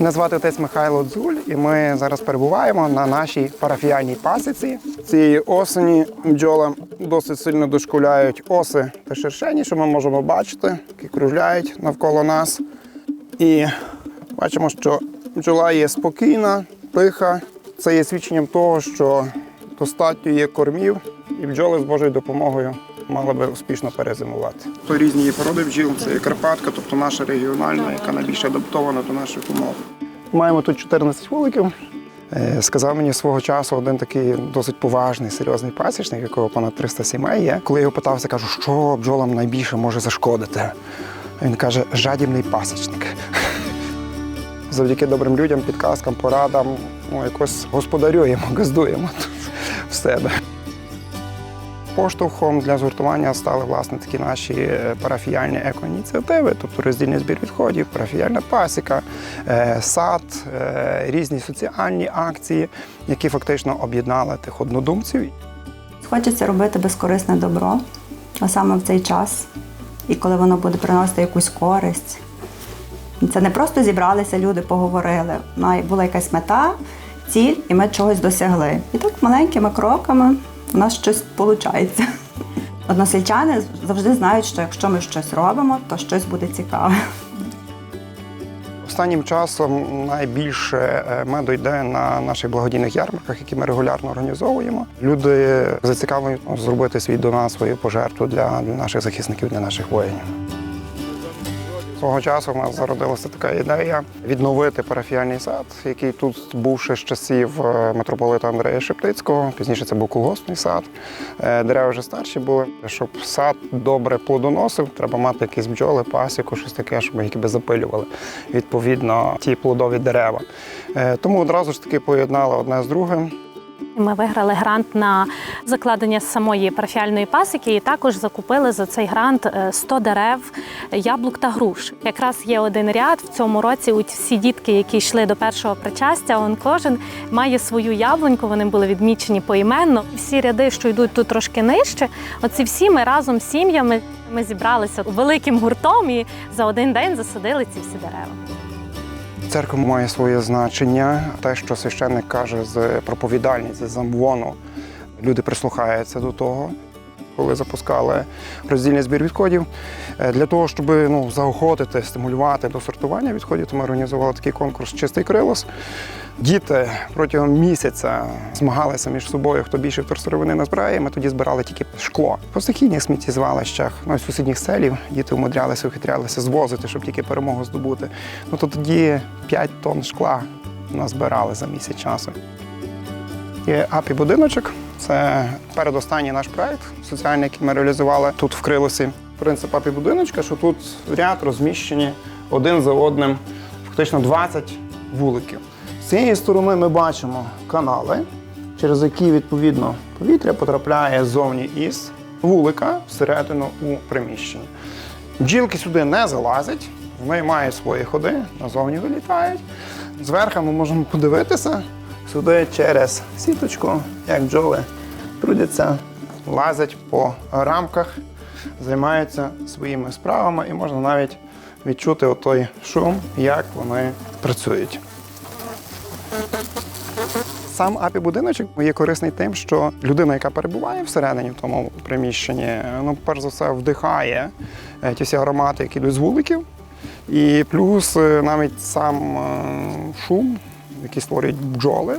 Мене звати отець Михайло Дзуль, і ми зараз перебуваємо на нашій парафіальній пасіці. Цієї осені бджолам досить сильно дошкуляють оси та шершені, що ми можемо бачити, які кружляють навколо нас. І бачимо, що бджола є спокійна, тиха. Це є свідченням того, що достатньо є кормів, і бджоли з Божою допомогою мали би успішно перезимувати. То різні є породи бджіл, це є Карпатка, тобто наша регіональна, яка найбільше адаптована до наших умов. Маємо тут 14 вуликів. Е, Сказав мені свого часу один такий досить поважний, серйозний пасічник, якого понад 300 сімей є. Коли я його питався, кажу, що бджолам найбільше може зашкодити. Він каже, жадібний пасічник. Завдяки добрим людям, підказкам, порадам, ну, якось господарюємо, газдуємо тут в себе. Поштовхом для згуртування стали власне такі наші е, парафіяльні екоініціативи, тобто роздільний збір відходів, парафіяльна пасіка, е, сад, е, різні соціальні акції, які фактично об'єднали тих однодумців. Хочеться робити безкорисне добро, а саме в цей час, і коли воно буде приносити якусь користь. Це не просто зібралися, люди поговорили. Була якась мета, ціль, і ми чогось досягли. І так маленькими кроками у нас щось виходить. Односельчани завжди знають, що якщо ми щось робимо, то щось буде цікаве. Останнім часом найбільше е, меду йде на наших благодійних ярмарках, які ми регулярно організовуємо. Люди зацікавлені зробити свій донат, свою пожертву для наших захисників, для наших воїнів. Свого часу в нас зародилася така ідея відновити парафіальний сад, який тут був ще з часів е, митрополита Андрея Шептицького. Пізніше це був колгоспний сад. Е, Дерева вже старші були. Щоб сад добре плодоносив, треба мати якісь бджоли, пасіку, щось таке, щоб які би запилювали відповідно ті плодові дерева. Е, Тому одразу ж таки поєднали одне з другим. Ми виграли грант на закладення самої парафіальної пасіки і також закупили за цей грант е, 100 дерев яблук та груш. Якраз є один ряд в цьому році. Всі дітки, які йшли до першого причастя, он кожен має свою яблуньку. Вони були відмічені поіменно. Всі ряди, що йдуть тут трошки нижче. Оці всі ми разом з сім'ями ми зібралися великим гуртом і за один день засадили ці всі дерева. Церква має своє значення. Те, що священник каже з проповідальні, з замвону, люди прислухаються до того. Коли запускали роздільний збір відходів, Е, для того, щоб ну, заохотити, стимулювати до сортування відходів, то ми організували такий конкурс Чистий крилос. Діти протягом місяця змагалися між собою, хто більше вторсировини назбирає. Ми тоді збирали тільки шкло. По стихійних сміттєзвалищах, ну, з сусідніх селів діти умудрялися, ухитрялися звозити, щоб тільки перемогу здобути. Ну то тоді 5 тонн шкла назбирали за місяць часу. Є апі будиночок. Це передостанній наш проект соціальний, який ми реалізували тут в Крилосі. Принцип апі будиночка, що тут ряд розміщені один за одним фактично 20 вуликів. З цієї сторони ми бачимо канали, через які відповідно повітря потрапляє ззовні із вулика всередину у приміщення. Бджілки сюди не залазять, вони мають свої ходи, назовні вилітають. Зверху ми можемо подивитися сюди через сіточку, як бджоли трудяться, лазять по рамках, займаються своїми справами і можна навіть відчути отой шум, як вони працюють. Сам апі-будиночок є корисний тим, що людина, яка перебуває всередині в тому приміщенні, ну, перш за все, вдихає е, ті всі аромати, які йдуть з вуликів. І плюс е, навіть сам е, шум, який створюють бджоли,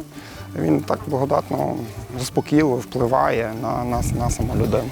він так благодатно заспокійливо впливає на нас, на саму людину.